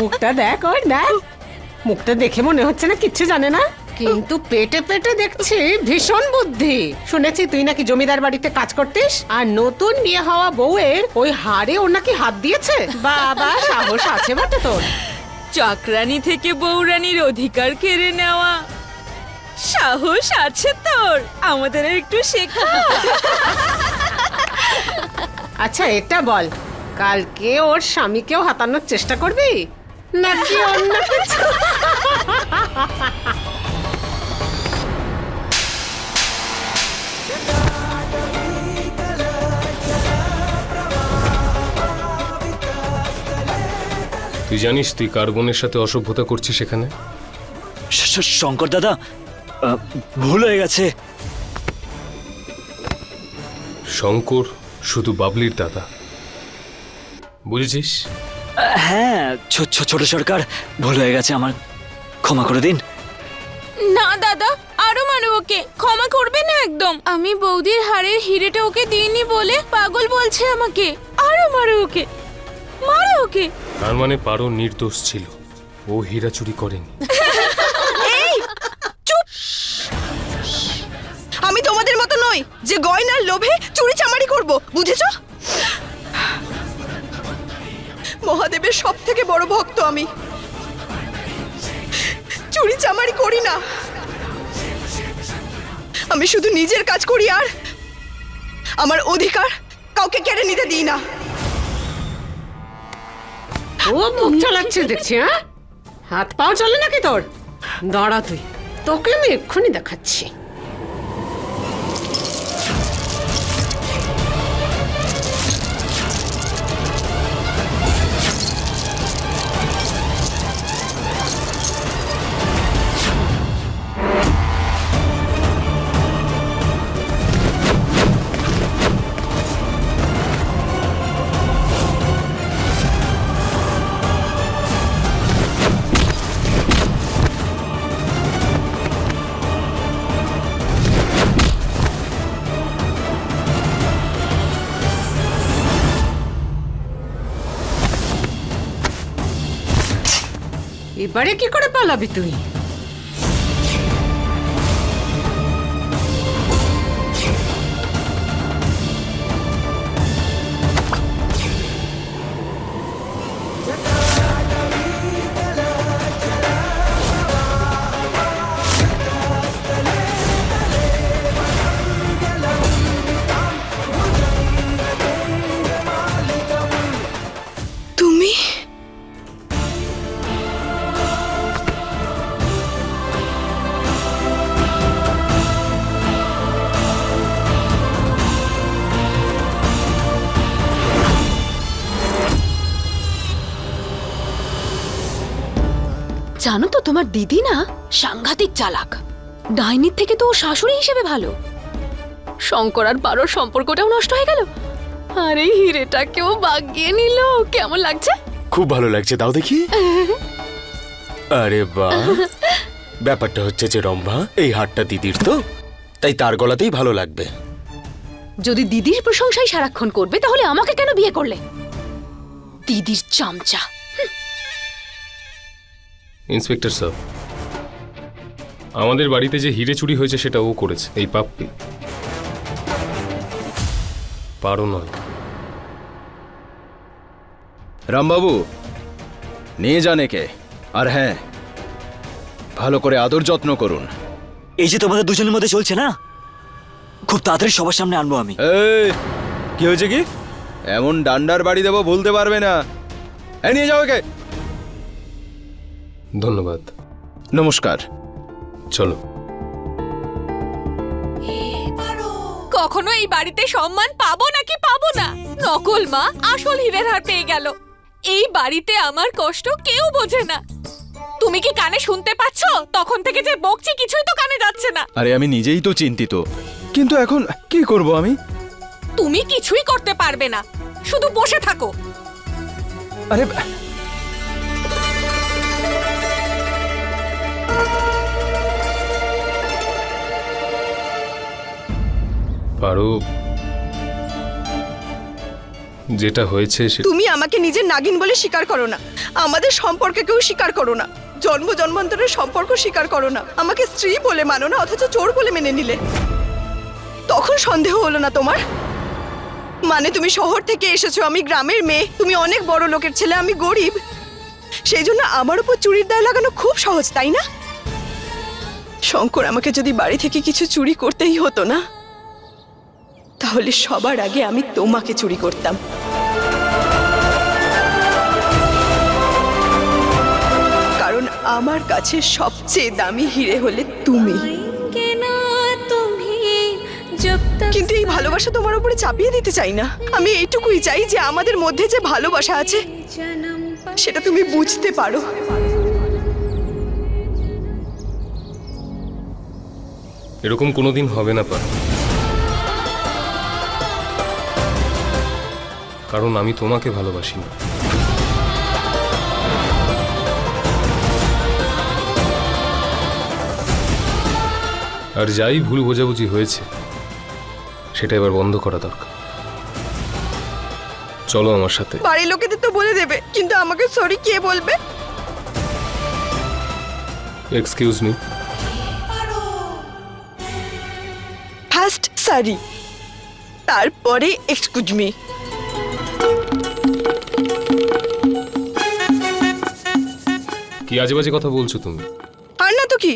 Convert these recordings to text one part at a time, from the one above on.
মুখটা দেখ ওর দেখ। মুখটা দেখে মনে হচ্ছে না কিচ্ছু জানে না। কিন্তু পেটে পেটে দেখছি ভীষণ বুদ্ধি। শুনেছি তুই নাকি জমিদার বাড়িতে কাজ করতিস? আর নতুন বিয়ে হওয়া বউয়ের ওই হাড়ে ওর নাকি হাত দিয়েছে? বাবা সাহস আছে বটে তোর। চাকরানি থেকে বৌরানির অধিকার কেড়ে নেওয়া। সাহস আছে তোর। আমাদের একটু শেখা। আচ্ছা এটা বল। কালকে ওর স্বামীকেও হাতানোর চেষ্টা করবি? নাকি অন্য কিছু? তুই জানিস তুই কার বোনের সাথে অসভ্যতা করছিস সেখানে শঙ্কর দাদা ভুল হয়ে গেছে। শঙ্কর শুধু বাবলির দাদা। বুঝেছিস? হ্যাঁ ছো- ছো- ছোট সরকার ভুল হয়ে গেছে আমার। ক্ষমা করে দিন। না দাদা আরও মারো ওকে। ক্ষমা করবে না একদম। আমি বৌদির হাড়ের হিরেটা ওকে দিইনি বলে পাগল বলছে আমাকে। আরও মারো ওকে। মারো ওকে। তার মানে পারো নির্দোষ ছিল। ও হীরা চুরি করেনি। আমি তোমাদের মতো নই যে গয়নার লোভে চুরি চামারি করব বুঝেছ? মহাদেবের সব থেকে বড় ভক্ত আমি। চুরি চামারি করি না। আমি শুধু নিজের কাজ করি আর আমার অধিকার কাউকে কেড়ে নিতে দিই না। ও মুখ চালাচ্ছিস দেখছি হ্যাঁ? হাত পাও চলে নাকি তোর? দাঁড়া তুই, তোকে আমি এক্ষুনি দেখাচ্ছি। এবারে কি করে পালাবি তুই? জানো তো তোমার দিদি না সাংঘাতিক চালাক। ডাইনির থেকে তো ও শাশুড়ি হিসেবে ভালো। শঙ্কর আর বারোর সম্পর্কটাও নষ্ট হয়ে গেল। আরে হিরেটাকেও বাগিয়ে নিল। কেমন লাগছে? খুব ভালো লাগছে দাও দেখি। আরে বাহ ব্যাপারটা হচ্ছে যে রম্ভা এই হারটা দিদির তো তাই তার গলাতেই ভালো লাগবে। যদি দিদির প্রশংসাই সারাক্ষণ করবে তাহলে আমাকে কেন বিয়ে করলে? দিদির চামচা। ইন্সপেক্টর স্যার আমাদের বাড়িতে যে হিরে চুরি হয়েছে সেটা ও করেছে এই পাপ্পি পারো নয়। রামবাবু নিয়ে যান একে। আর হ্যাঁ ভালো করে আদর যত্ন করুন। এই যে তোমাদের দুজনের মধ্যে চলছে না? খুব তাড়াতাড়ি সবার সামনে আনব আমি। এই কি হয়েছে কি? এমন ডান্ডার বাড়ি দেবো ভুলতে পারবে না। নিয়ে যাও একে। ধন্যবাদ। নমস্কার। চলো। কখনো এই বাড়িতে সম্মান পাবো নাকি পাবো না? নকল মা আসল হীরের হার পেয়ে গেল। এই বাড়িতে আমার কষ্ট কেউ বোঝে না। তুমি কি কানে শুনতে পাচ্ছ? তখন থেকে যে বকছি কিছুই তো কানে যাচ্ছে না। আরে আমি নিজেই তো চিন্তিত। কিন্তু এখন কি করব আমি? তুমি কিছুই করতে পারবে না। শুধু বসে থাকো। আরে পারো যেটা হয়েছে সে তুমি আমাকে নিজের নাগিন বলে স্বীকার করো না। আমাদের সম্পর্কে কেউ স্বীকার করো না। জন্ম জন্মান্তরের সম্পর্ক স্বীকার করো না। আমাকে স্ত্রী বলে মানো না, অথচ চোর বলে মেনে নিলে। তখন সন্দেহ হলো না তোমার? মানে তুমি শহর থেকে এসেছ, আমি গ্রামের মেয়ে। তুমি অনেক বড় লোকের ছেলে, আমি গরিব। সেই জন্য আমার উপর চুরির দায় লাগানো খুব সহজ, তাই না? শঙ্কর, আমাকে যদি বাড়ি থেকে কিছু চুরি করতেই হতো না? তাহলে সবার আগে আমি তোমাকে চুরি করতাম। কারণ আমার কাছে সবচেয়ে দামি হিরে হলে তুমি। কিন্তু এই ভালোবাসা তোমার উপরে চাপিয়ে দিতে চাই না। আমি এইটুকুই চাই যে আমাদের মধ্যে যে ভালোবাসা আছে, সেটা তুমি বুঝতে পারো। এরকম কোনোদিন হবে না পার কারণ আমি তোমাকে ভালোবাসি না। আর যাই ভুল বোঝাবুঝি হয়েছে সেটা এবার বন্ধ করা দরকার। চলো আমার সাথে। বাড়ির লোকেদের তো বলে দেবে কিন্তু আমাকে সরি কে বলবে? এক্সকিউজ মি ফার্স্ট সরি তারপরে এক্সকিউজ মি কি আজে বাজে কথা বলছো তুমি? আর না তো কি?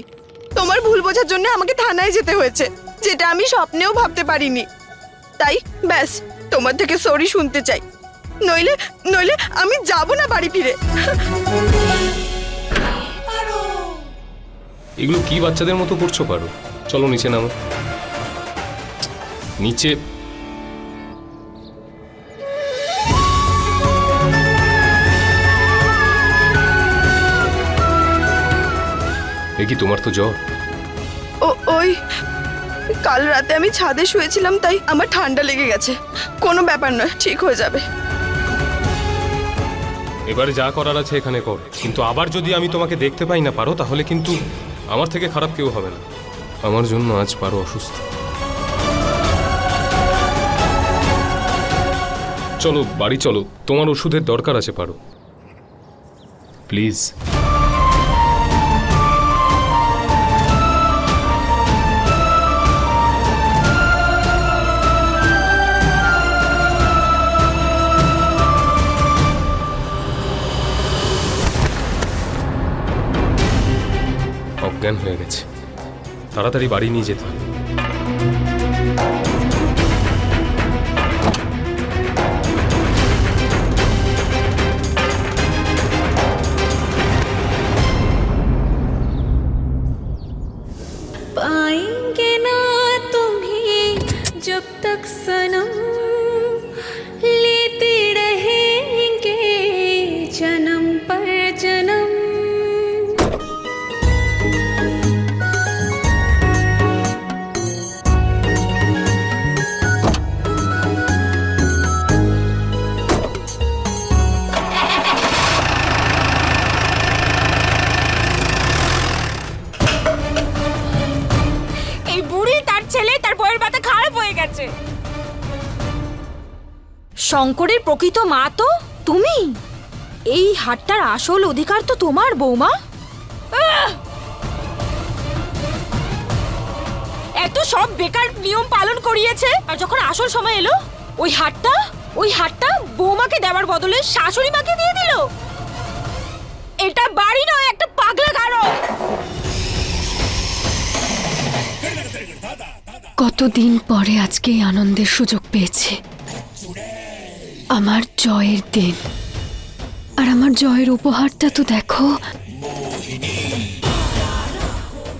তোমার ভুল বোঝার জন্য আমাকে থানায় যেতে হয়েছে যেটা আমি স্বপ্নেও ভাবতে পারিনি। তাই ব্যাস তোমার থেকে সরি শুনতে চাই। নইলে নইলে আমি যাব না বাড়ি ফিরে। এগুলো কি বাচ্চাদের মতো করছ পারো? চলো নিচে নামো। নিচে এ কি তোমার তো জ্বর? ও ওই কাল রাতে আমি ছাদে শুয়েছিলাম তাই আমার ঠান্ডা লেগে গেছে। কোনো ব্যাপার নয় ঠিক হয়ে যাবে। এবারে যা করার আছে এখানে কর। কিন্তু আবার যদি আমি তোমাকে দেখতে পাই না পারো তাহলে কিন্তু আমার থেকে খারাপ কেউ হবে না। আমার জন্য আজ পারো অসুস্থ। চলো বাড়ি চলো। তোমার ওষুধের দরকার আছে পারো। প্লিজ। অজ্ঞান হয়ে গেছে তাড়াতাড়ি বাড়ি নিয়ে যেতে হবে पाएंगे ना तुम्हें जब तक सनम প্রকৃত মা তো? তুমি? এই হাটটার আসল অধিকার তো তোমার, বৌমা। এত সব বেকার নিয়ম পালন করিয়েছে, আর যখন আসল সময় এলো, ওই হাটটা ওই হাটটা বৌমাকে দেওয়ার বদলে শাশুড়ি মাকে দিয়ে দিল। এটা বাড়ি নয়, একটা পাগলা গারো কতদিন পরে আজকে এই আনন্দের সুযোগ পেয়েছি? আমার জয়ের দিন। আর আমার জয়ের উপহারটা তো দেখো।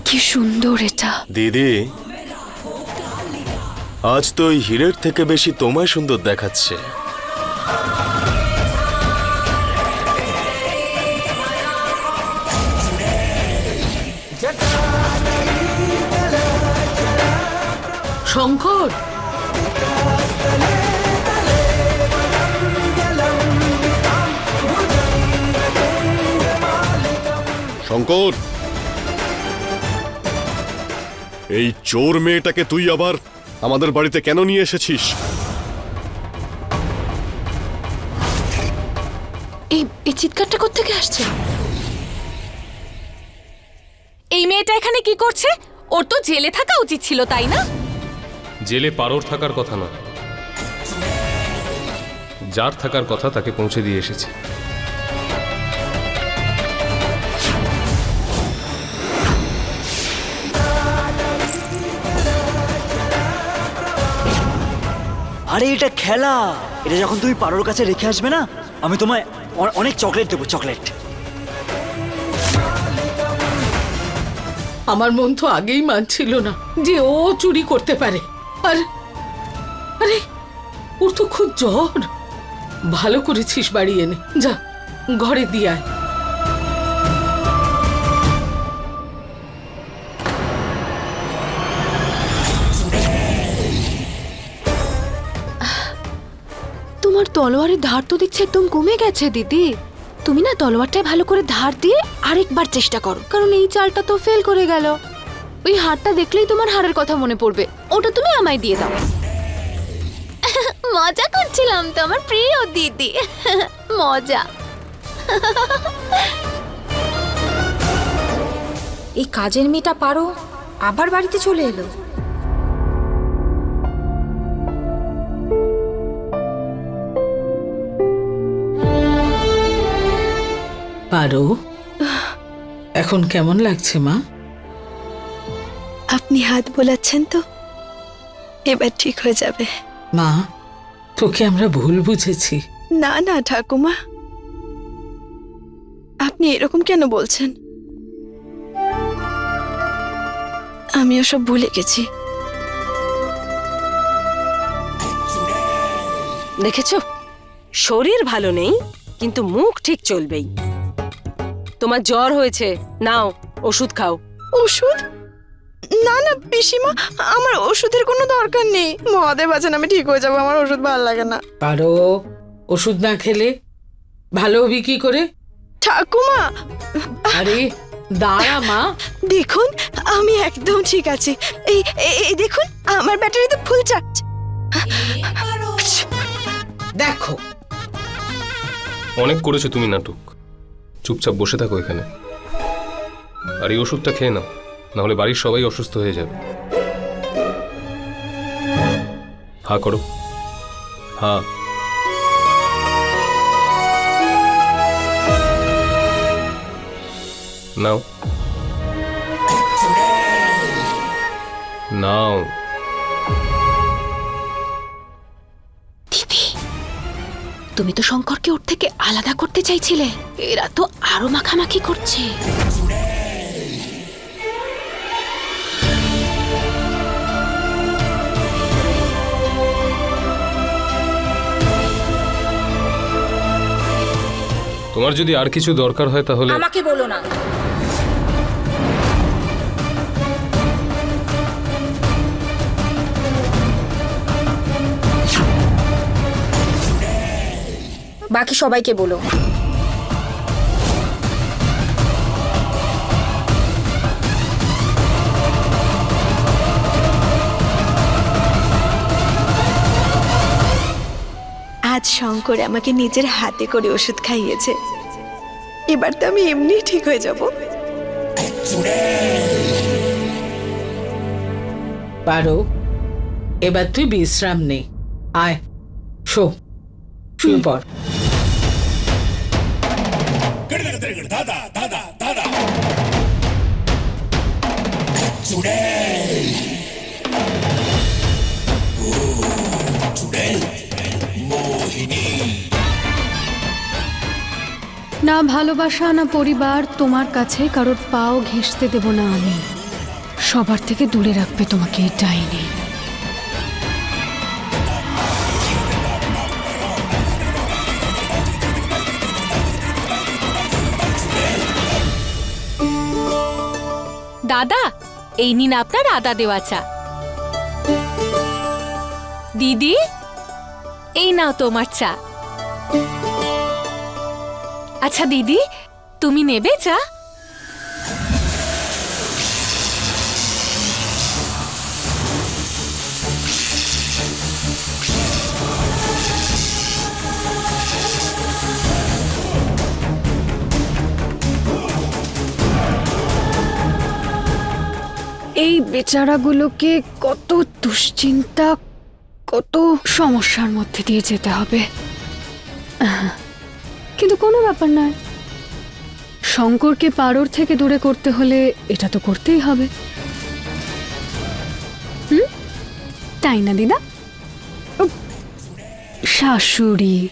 কি সুন্দর এটা। দিদি আজ তো ওই হীরের থেকে বেশি তোমায় সুন্দর দেখাচ্ছে। শঙ্কর শঙ্কর। এই চোর মেয়েটাকে তুই আবার আমাদের বাড়িতে কেন নিয়ে এসেছিস? এই চিৎকারটা কোত্থেকে আসছে? এই মেয়েটা এখানে কি করছে? ওর তো জেলে থাকা উচিত ছিল তাই না? জেলে পারোর থাকার কথা না যার থাকার কথা তাকে পৌঁছে দিয়ে এসেছি। আরে, এটা খেলা। এটা যখন তুমি পারোর কাছে রেখে আসবে না, আমি তোমায় অনেক চকলেট দেবো, চকলেট। আমার মন তো আগেই মানছিল না যে ও চুরি করতে পারে। আর, আরে, ওর তো খুব জ্বর। ভালো করেছিস বাড়ি এনে। যা, ঘরে দিয়ে আয়। তোমার তলোয়ারের ধার তো দেখছি একদম কমে গেছে দিদি। তুমি না তলোয়ারটায় ভালো করে ধার দিয়ে আরেকবার চেষ্টা করো কারণ এই চালটা তো ফেল করে গেল। ওই হারটা দেখলেই তোমার হারের কথা মনে পড়বে। ওটা তুমি আমায় দিয়ে দাও। মজা করছিলাম তো আমার প্রিয় দিদি। মজা। এই কাজের মেয়েটা পারো আবার বাড়িতে চলে এলো। পারো? এখন কেমন লাগছে মা? আপনি হাত বোলাচ্ছেন তো এবার ঠিক হয়ে যাবে। মা তোকে আমরা ভুল বুঝেছি। না না ঠাকুমা। আপনি এরকম কেন বলছেন? আমি ওসব ভুলে গেছি। দেখেছ? শরীর ভালো নেই কিন্তু মুখ ঠিক চলবেই। তোমার জ্বর হয়েছে। নাও ওষুধ খাও। ওষুধ? না না পিসিমা আমার ওষুধের কোনো দরকার নেই। মহাদেব আছেন আমি ঠিক হয়ে যাব আমার ওষুধ ভালো লাগে না। পারো ওষুধ না খেলে ভালো হবি কি করে? ঠাকুমা! আরে দাঁড়া মা। দেখুন আমি একদম ঠিক আছি। এই এই- দেখুন আমার ব্যাটারি তো ফুল চার্জ। দেখো। অনেক করেছ তুমি নাটক চুপচাপ বসে থাকো এখানে। আর এই ওষুধটা খেয়ে নাও, নাহলে বাড়ির সবাই অসুস্থ হয়ে যাবে। হা, করো। হা। নাও। নাও। তুমি তো শঙ্করকে ওর থেকে আলাদা করতে চাইছিলে। এরা তো আরও মাখামাখি করছে। তোমার যদি আর কিছু দরকার হয় তাহলে আমাকে বলো না। বাকি সবাইকে বলো। আজ শঙ্কর আমাকে নিজের হাতে করে ওষুধ খাইয়েছে। এবার তো আমি এমনি ঠিক হয়ে যাব। পারো এবার তুই বিশ্রাম নে। আয় শো শুয়ে পড়। না ভালোবাসা, না পরিবার, তোমার কাছে কারোর পাও ঘেঁষতে দেব না আমি। সবার থেকে দূরে রাখবে তোমাকে এই ডাইনি। দাদা, এই নিন আপনার আদা দেওয়া চা। দিদি, এই নাও তোমার চা। আচ্ছা দিদি, তুমি নেবে চা? এই বেচারাগুলোকে কত দুশ্চিন্তা, কত সমস্যার মধ্যে দিয়ে যেতে হবে। কিন্তু কোনো ব্যাপার নয়। শঙ্করকে পারোর থেকে দূরে করতে হলে এটা তো করতেই হবে। হুম? তাই না, দিদা? শাশুড়ি।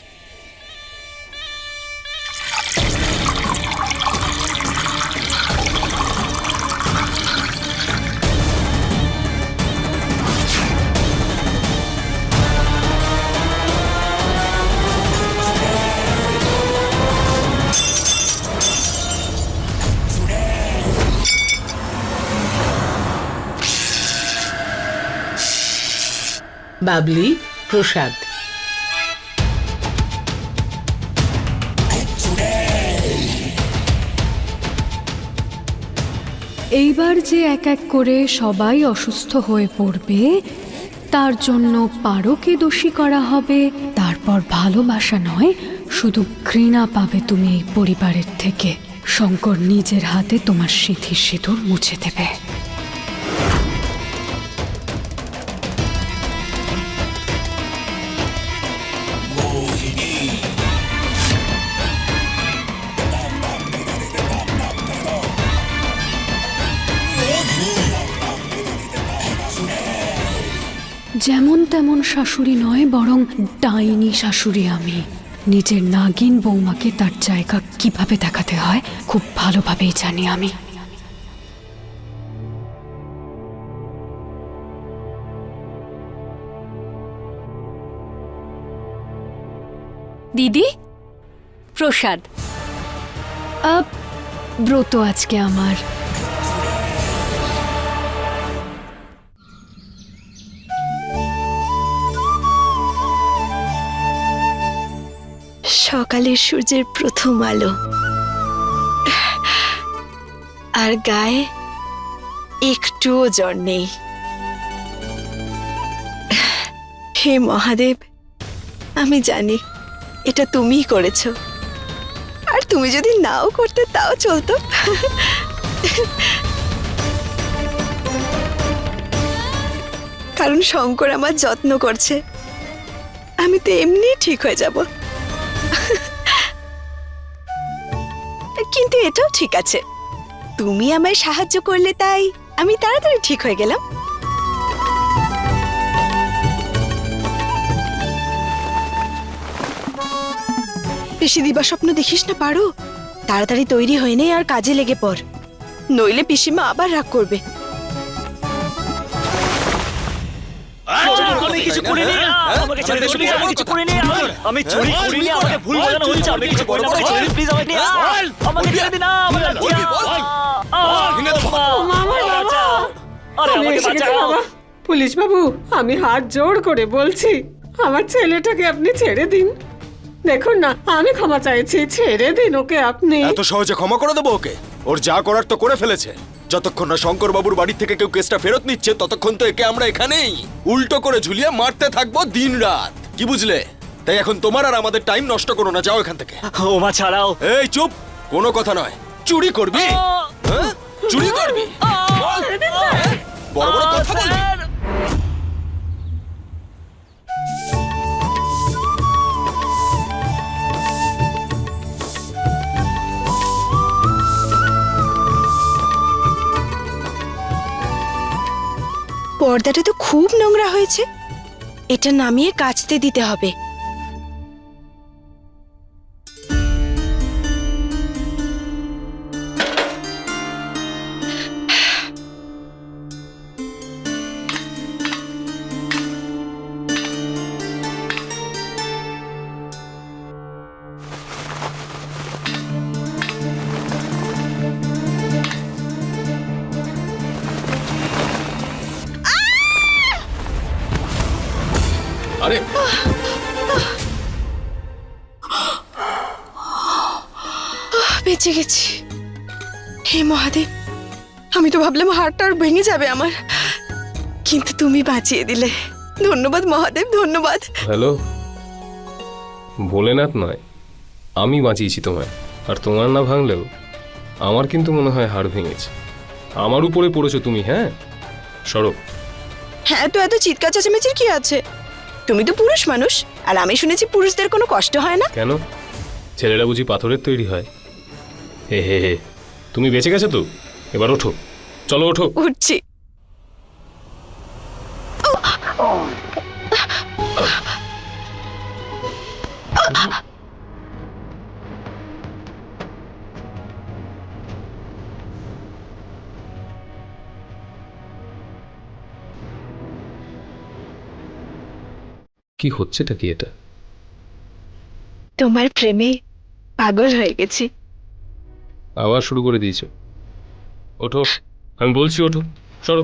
বাবলি, প্রসাদ। এইবার যে এক এক করে সবাই অসুস্থ হয়ে পড়বে, তার জন্য পারোকে দোষী করা হবে, তারপর ভালোবাসা নয়, শুধু ঘৃণা পাবে তুমি এই পরিবারের থেকে। শঙ্কর নিজের হাতে তোমার সিঁথির সিঁদুর মুছে দেবে। যেমন তেমন শাশুড়ি নয় বরং ডাইনি শাশুড়ি আমি। নিজের নাগিন বৌমাকে তার জায়গা কীভাবে দেখাতে হয় খুব ভালোভাবেই জানি আমি। দিদি? প্রসাদ? আপ, ব্রত আজকে আমার। সকালের সূর্যের প্রথম আলো। আর গায়ে একটুও জ্বর নেই। হে মহাদেব, আমি জানি এটা তুমিই করেছ। আর তুমি যদি নাও করতে, তাও চলতো। কারণ শঙ্কর আমার যত্ন করছে। আমি তো এমনি ঠিক হয়ে যাব। কিন্তু এটাও ঠিক আছে। তুমি আমায় সাহায্য করলে তাই আমি তাড়াতাড়ি ঠিক হয়ে গেলাম। পিসি দিবা স্বপ্ন দেখিস না পারো? তাড়াতাড়ি তৈরি হয়ে নে আর কাজে লেগে পড়। নইলে পিসিমা আবার রাগ করবে। কিছু করিনি ছেড়ে প্লিজ আমি কিছু করিনি আমি- আমি চুরি করিনি আমাকে ভুল বোঝানো হচ্ছে আমি কিছু করিনি। আমাকে ছেড়ে প্লিজ আমাকে নিয়ে আমাকে ছেড়ে দিন না আরে আমাকে বাঁচাও। পুলিশ বাবু আমি হাত জোর করে বলছি আমার ছেলেটাকে আপনি ছেড়ে দিন। দেখুন না আমি ক্ষমা চাইছি ছেড়ে দিন ওকে আপনি। এত সহজে ক্ষমা করে দেবো ওকে? ওর যা করার তো করে ফেলেছে। যতক্ষণ না শঙ্কর বাবুর বাড়ি থেকে কেউ কেসটা ফেরত নিচ্ছে ততক্ষণ তো একে আমরা এখানেই। উল্টো করে ঝুলিয়ে মারতে থাকব দিন রাত কি বুঝলে? তাই এখন তোমার আর আমাদের টাইম নষ্ট করো না যাও এখান থেকে। ও মা ছাড়াও। এই চুপ! কোনো কথা নয়। চুরি করবি? হ্যাঁ? চুরি করবি? বড় বড় কথা বলবি? পর্দাটা তো খুব নোংরা হয়েছে। এটা নামিয়ে কাচতে দিতে হবে। বেঁচে গেছি। হে মহাদেব আমি তো ভাবলাম হাড়টা আর ভেঙে যাবে আমার। কিন্তু তুমি বাঁচিয়ে দিলে। ধন্যবাদ মহাদেব ধন্যবাদ। হ্যালো ভোলেনাথ নয় আমি বাঁচিয়েছি তোমায়। আর তোমার না ভাঙলেও আমার কিন্তু মনে হয় হাড় ভেঙেছে। আমার উপরে পড়েছো তুমি হ্যাঁ? সরো। হ্যাঁ তো এত চিৎকার চেঁচামেচির কি আছে? তুমি তো পুরুষ মানুষ আর আমি শুনেছি পুরুষদের কোনো কষ্ট হয় না। কেন? ছেলেরা বুঝি পাথরের তৈরি হয়। হে হে হে। তুমি বেঁচে গেছো তো? এবার ওঠো। চলো ওঠো। উঠছি। কি হচ্ছেটা কি এটা? তোমার প্রেমে পাগল হয়ে গেছি। আবার শুরু করে দিয়েছ। ওঠো, আমি বলছি ওঠো, সরো।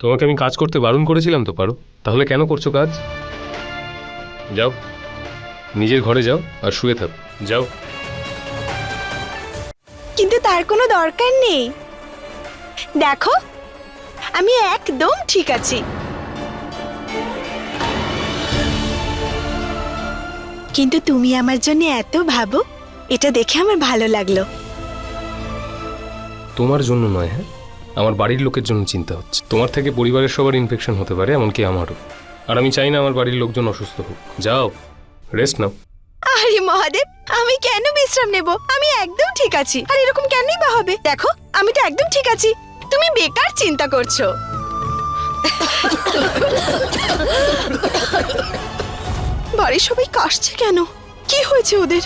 তোমাকে আমি কাজ করতে বারণ করেছিলাম তো, পারো? তাহলে কেন করছ কাজ? যাও, নিজের ঘরে যাও আর শুয়ে থাক। যাও। কিন্তু তার কোনো দরকার নেই। দেখো আমি একদম ঠিক আছি। কিন্তু তুমি আমার জন্য এত ভাবো এটা দেখে আমার ভালো লাগল। তোমার জন্য নয় হ্যাঁ? আমার বাড়ির লোকের জন্য চিন্তা হচ্ছে। তোমার থেকে পরিবারের সবার ইনফেকশন হতে পারে এমনকি আমারও। আর আমি চাই না আমার বাড়ির লোকজন অসুস্থ হোক। যাও রেস্ট নাও। আরে মহাদেব আমি কেন বিশ্রাম নেব? আমি একদম ঠিক আছি। আর এরকম কেনই বা হবে? দেখো আমি তো একদম ঠিক আছি। তুমি বেকার চিন্তা করছ। বাড়ির সবাই কাশছে কেন? কি হয়েছে ওদের?